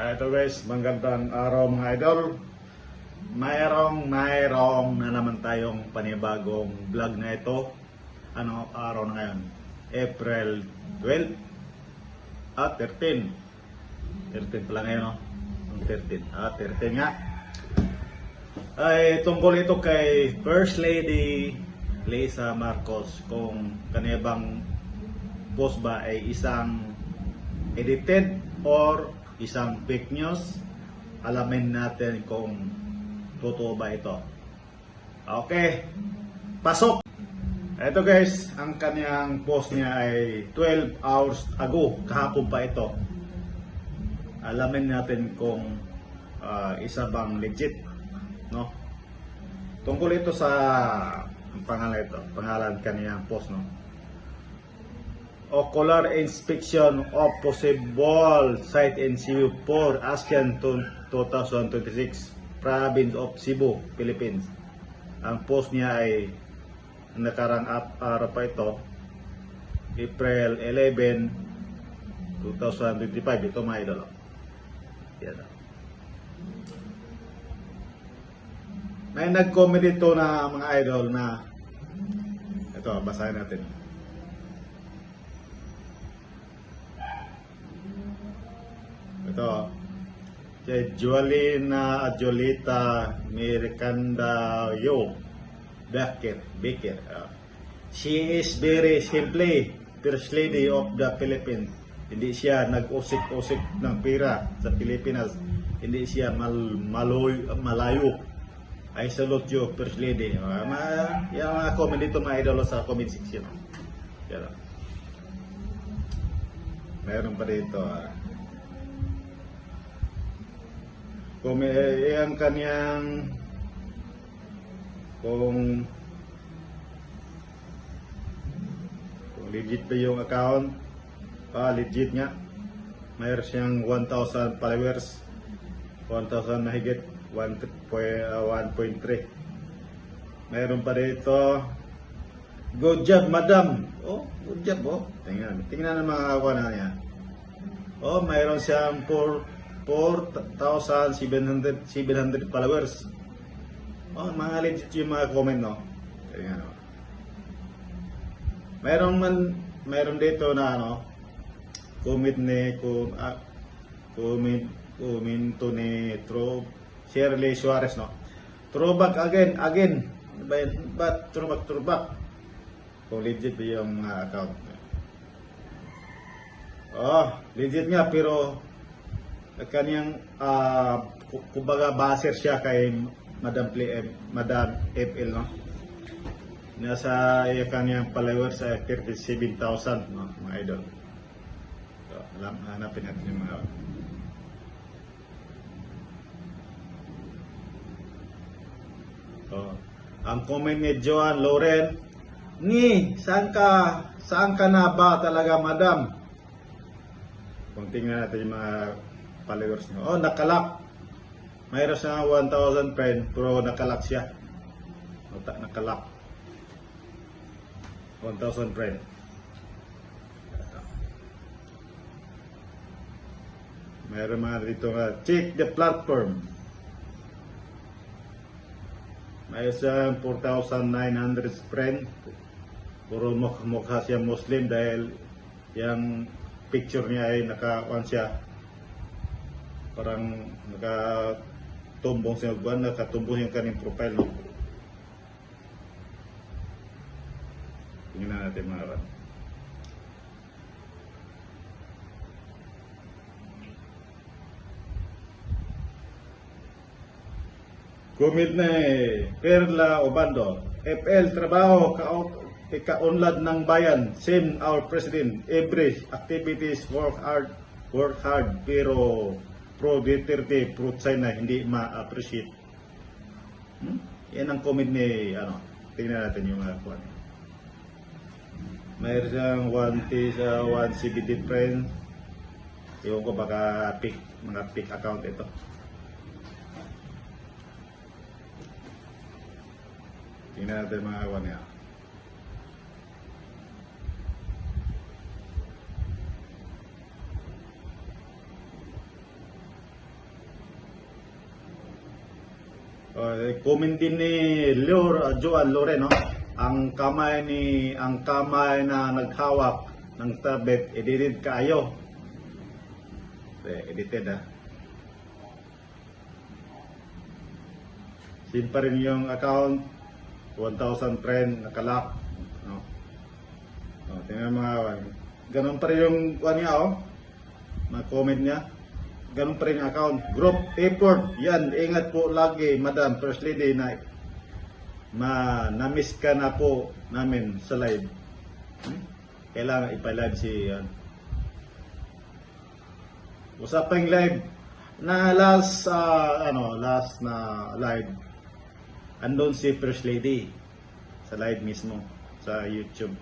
Ah, ito guys, magandang araw mga idol. Mayroong, mayroong na naman tayong panibagong vlog na ito. Ano araw na ngayon? April 12 at 13. 13 pala ngayon, no? Ang 13. Ah, 13 nga. Ay tungkol ito kay First Lady Lisa Marcos kung kanibang post ba ay isang edited or isang fake news, alamin natin kung totoo ba ito. Okay, pasok! Ito guys, ang kanyang post niya ay 12 hours ago, kahapon pa ito. Alamin natin kung ah, isa bang legit, no? Tungkol ito sa ang pangalan ito, pangalan kaniyang post, no? Ocular inspection of possible site in Cebu for ASEAN to- 2026 province of Cebu, Philippines. Ang post niya ay nakarang araw pa ito April 11 2025 ito mga idol. Yan may nag-comment dito na mga idol na ito basahin natin Ito. Kay Jualina Jolita Mirkanda Yo. Becker. Becker. ah. she is very simply First Lady of the Philippines. Hindi siya nag-usik-usik ng pira sa Pilipinas. Hindi siya mal maloy, malayo. I salute you, First Lady. Uh, ma, yung mga comment dito mga idolo sa comment section. Yan. Mayroon pa dito. ah. Kung may eh, ang kanyang kung kung legit ba yung account ah legit nga. Mayroon siyang 1,000 followers. 1,000 na higit 1.3 mayroon pa dito good job madam. Oh good job oh. Tingnan tingnan ang mga kawan na niya. Oh mayroon siyang 4 4,700 700 followers. Oh, mga legit yung mga comment, no? Tingnan, no? Mayroon man, mayroon dito na, ano, comment ni, kum, ah, comment, komento ni Tro, Shirley Suarez, no? Throwback again, again. Ano yun? Ba't throwback, throwback? Kung legit ba yung mga account. Oh, legit nga, pero kaniyang ku- kumbaga baser siya kay Madam Play, eh, Madam FL no. Nasa eh, kaniyang followers ay 37,000 no, mga idol. So, alam, hanapin natin yung mga So, ang comment ni Joan Loren, ni, saan ka, saan ka na ba talaga, madam? Kung tingnan natin yung mga followers niyo. Oh, nakalak. Mayroon siya 1,000 friend, pero nakalak siya. O, ta- nakalak. 1,000 friend. Mayroon mga dito nga, check the platform. Mayroon siya 4,900 friend. Puro mukha siya Muslim dahil yung picture niya ay naka-on siya parang nakatumbong siya buwan, nakatumbong yung kanyang profile. No? Tingnan natin mga kawan. Comment na eh, Perla Obando, FL Trabaho, ka- ikaunlad ng bayan, same our president, every activities work hard, work hard, pero pro Duterte, pro China, hindi ma-appreciate. Hmm? Yan ang comment ni, ano, tingnan natin yung mga kuwan. Mayroon siyang 1T sa 1CBD friend. Ewan ko baka pick, mga pick account ito. Tingnan natin mga kuwan niya. Uh, comment din ni Lure, uh, Joan Lore, no? Ang kamay ni ang kamay na naghawak ng tablet, edited kaayo. Eh, edited ah. Same rin yung account, 1,000 friend, nakalak. No? Oh, tingnan mga, ganun pa rin yung, ano niya, oh, mga comment niya. Ganun pa account. Group effort, yan, ingat po lagi, Madam First Lady, na ma na-miss ka na po namin sa live. Hmm? Kailangan ipa-live si yan. Usapang live na last ah, ano last na live andon si First Lady sa live mismo sa YouTube.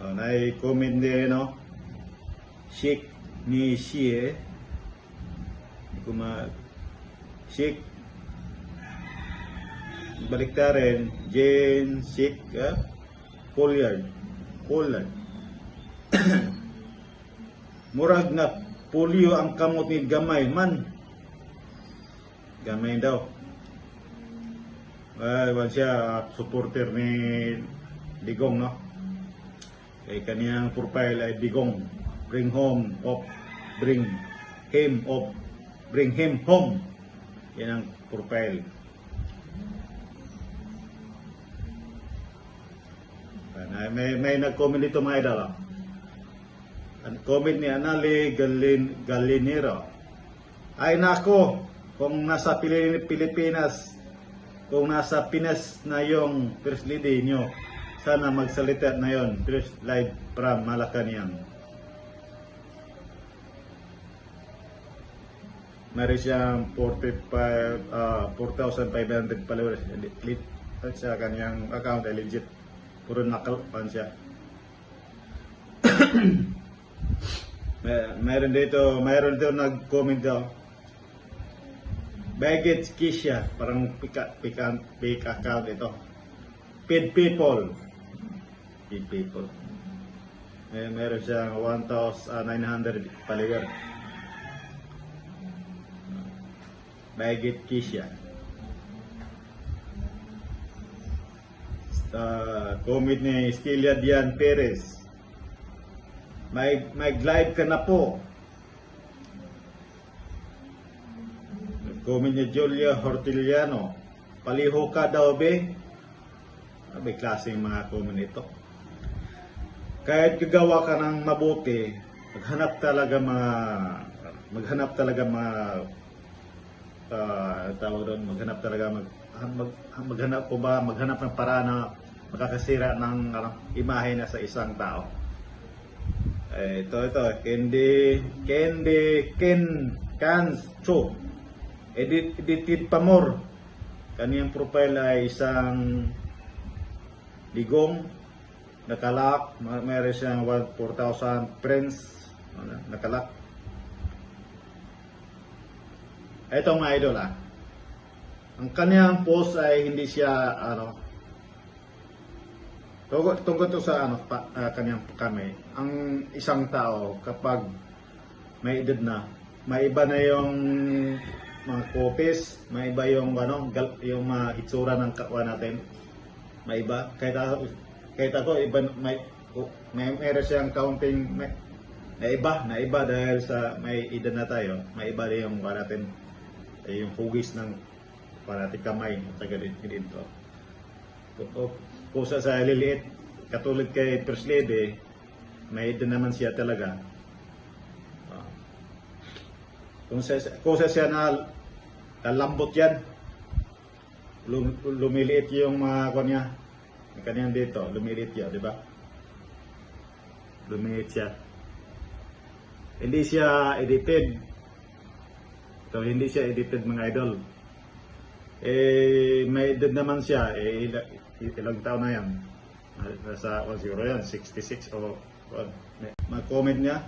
Oh, na-comment din no. Sheik ni Shie. Hindi ko ma Sheik balik ta rin, Jane Sik uh, Colliard. Colliard. Murag na polio ang kamot ni gamay man. Gamay daw. Ay, uh, siya supporter ni Digong, no? Kay kaniyang profile ay Digong. Bring home of bring him of bring him home. Yan ang profile. Ay, may, may nag-comment dito mga idol. ah. Ang comment ni Anali Galin, Galinero. Ay nako, kung nasa Pili- Pilipinas, kung nasa Pinas na yung First Lady nyo, sana magsalita na yon First Live from Malacanang. Meron siyang 45, ah, 4,500 followers. Lit siya kanyang account ay legit. Puro nakal pan siya. May, mayroon dito, mayroon dito nag-comment daw. Baggage Kisha, parang pika, pika, fake account ito. Paid people. Paid people. May, meron siyang 1,900 follower. Baggage Kisha. uh, comment ni Stilia Dian Perez. May may live ka na po. Comment ni Julia Hortiliano. Paliho ka daw be. May klaseng mga comment ito. Kahit gagawa ka ng mabuti, maghanap talaga mga maghanap talaga mga uh, tawag doon, maghanap talaga mag, mag, maghanap ko ba maghanap ng para na makakasira ng ano, imahe na sa isang tao. Eh, ito, ito, Candy, Candy, Ken, Cans, Cho. Edit, edited pa more. Kaniyang profile ay isang digong, nakalak, may- mayroon siyang 4,000 friends, nakalak. Ito mga idol ah. Ang kaniyang post ay hindi siya ano tungkol, tungkol to sa ano pa, ah, kaniyang kami. Ang isang tao kapag may edad na, may iba na yung mga kopis, may iba yung ano, gal, yung mga itsura ng kapwa natin. May iba. Kahit ako, kahit ako iba may may meron siyang counting may, na iba, na iba dahil sa may edad na tayo, may iba din yung natin eh, yung hugis ng parati kamay at din dito. Kung kusa sa liliit, katulad kay First Lady, may edad naman siya talaga. Ah. Kung sa, kusa siya na lalambot yan, lum, lumiliit yung mga kanya, yung kanyang dito, lumiliit yan, di ba? Lumiliit siya. Hindi siya edited, So, hindi siya edited mga idol. Eh, may edad naman siya. Eh, ila, ilang taon na yan? Nasa, oh, siguro yan, 66 o, oh, mag-comment niya.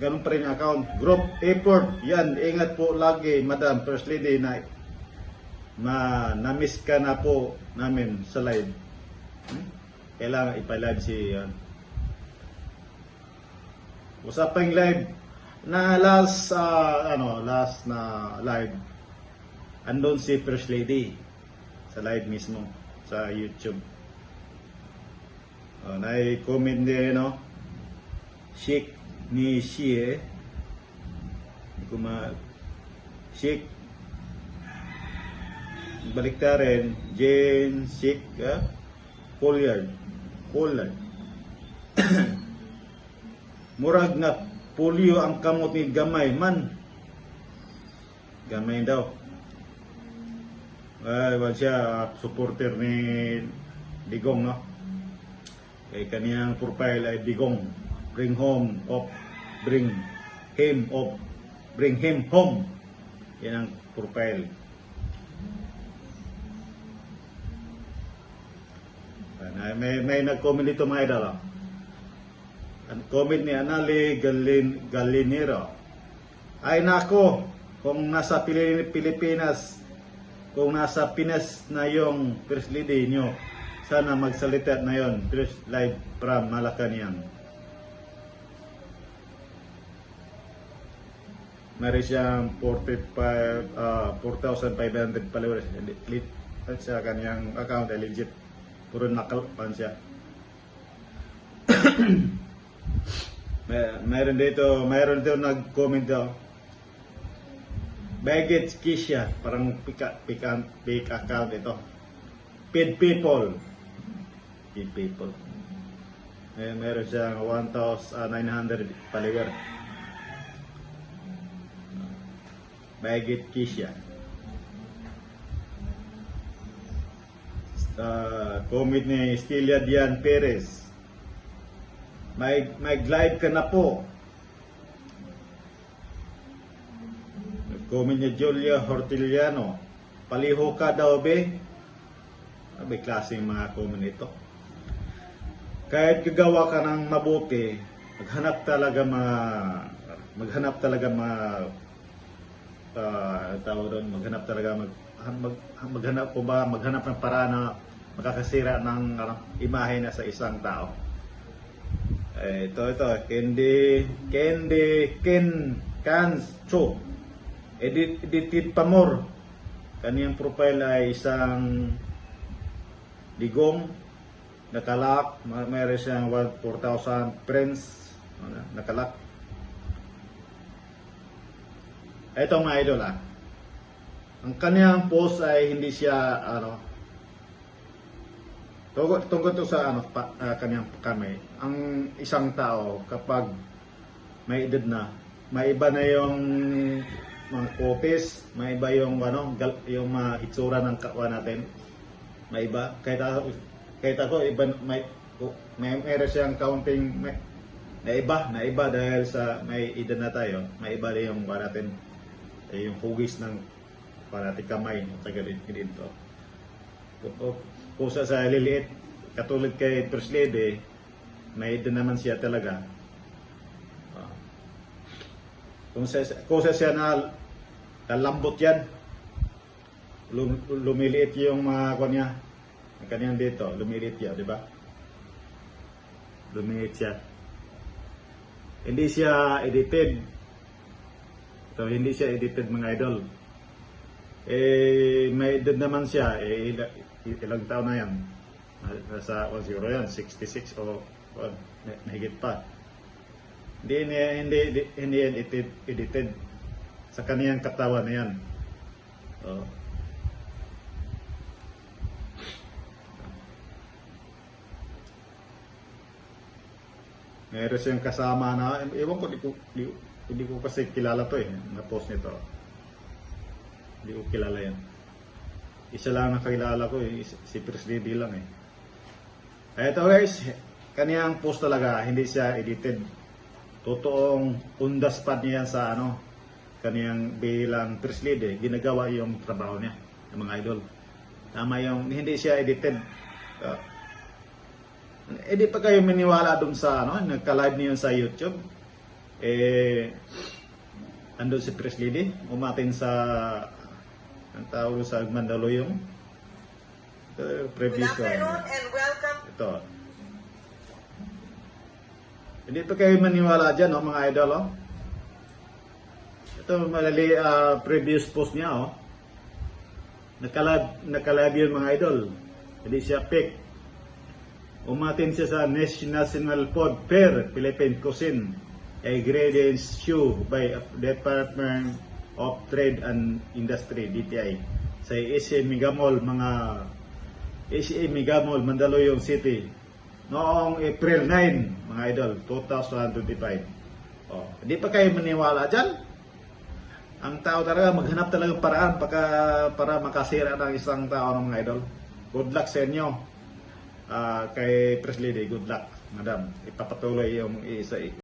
Ganun pa rin account. Group effort. Yan, ingat po lagi, Madam First Lady, na ma na-miss ka na po namin sa live. Hmm? Kailangan ipa-live si yan. Usapang live na last ah, ano last na live andon si First Lady sa live mismo sa YouTube. Oh, na-comment din, no? Sheikh ni Shie. Hindi ko ma... Sheikh. Balik ta rin. Jane Sheikh, ah? Colliard. Colliard. Murag na polio ang kamot ni Gamay man. Gamay daw. Ay, wala siya ah, supporter ni Digong, no? Kay kaniyang profile ay Digong. Bring home of bring him of bring him home. Yan ang profile. Ay, may may nag-comment dito mga idol. Oh. Ang comment ni Anali Galin, Galinero. Ay nako, kung nasa Pili- Pilipinas, kung nasa Pinas na yung First Lady nyo, sana magsalita na yon First Live from Malacanang. Meron siyang 45, ah, 4,500 followers. At sa kanyang account ay legit. Puro nakalpan siya. May, mayroon dito, mayroon dito nag-comment daw. Baggage Kisha, parang pika, pika, fake account ito. Paid people. Paid people. May, meron siyang 1,900 follower. Baggage Kisha. Uh, comment ni Stilia Dian Perez. May mag-live ka na po. Comment niya Julia Hortiliano. Paliho ka daw be. Ah, May klaseng mga comment ito. Kahit gagawa ka ng mabuti, maghanap talaga mga maghanap talaga mga uh, tawag doon, maghanap talaga mag, mag, maghanap po ba maghanap ng paraan na makakasira ng ano, imahe na sa isang tao. Eh, ito, ito. Candy, Candy, Ken, Cans, Cho. Edit, edited pa more. Kaniyang profile ay isang digong, nakalak, ma- mayroon siyang 4,000 friends, nakalak. Ito mga idol ah. Ang kaniyang post ay hindi siya, ano, Tungkol, tungkol to sa ano, pa, ah, kanyang kamay. Ang isang tao kapag may edad na, may iba na yung mga kopis, may iba yung ano, gal, yung mga itsura ng kapwa natin. May iba. Kahit ako, kahit ako iba may may meron siyang counting may, na iba, na iba dahil sa may edad na tayo, may iba rin yung kapwa natin eh, yung hugis ng natin kamay saka din dito kusa sa liliit. Katulad kay First Lady may din naman siya talaga. Ah. kung sa kusa siya na lalambot yan Lum, lumiliit yung mga kanya ang kanyang dito lumiliit yan di ba? Lumiliit siya. Hindi siya edited. So hindi siya edited mga idol eh may edad naman siya. Eh ila- ilang taon na yan? Nasa o siguro yan 66 o o, may- mahigit pa. Hindi hindi hindi, hindi yan edited, edited. Sa kaniyang katawan na yan. Oh. Meron siyang kasama na, ewan ko, di ko, di, hindi ko kasi kilala to eh, na post nito. Hindi ko kilala yan. Isa lang nakilala ko eh, si First Lady lang eh. Ito guys, kaniyang post talaga, hindi siya edited. Totoong on the spot niya yan sa ano, kaniyang bilang First Lady, ginagawa yung trabaho niya, ng mga idol. Tama yung, hindi siya edited. Uh, eh di pa kayo maniwala dun sa ano, nagka-live niyo sa YouTube. Eh, andun si First Lady, umatin sa ang tawag sa Mandaluyong. Uh, Good previous afternoon one. and welcome Ito. Hindi pa kayo maniwala dyan, oh, mga idol. Oh. Ito, malali, ah, previous post niya. Oh. nakalab, nakalab yun mga idol. Hindi siya fake. Umatin siya sa National Food Fair, Philippine Cuisine, ingredients shoe by Department of Trade and Industry, DTI, sa SM Migamol, mga SM Migamol, Mandaluyong City, noong April 9, mga idol, 2025. Oh, hindi pa kayo maniwala dyan? Ang tao talaga, maghanap talaga paraan para, para makasira ng isang tao ng mga idol. Good luck sa inyo. Ah, kay Press Lady, good luck, madam. Ipapatuloy yung isa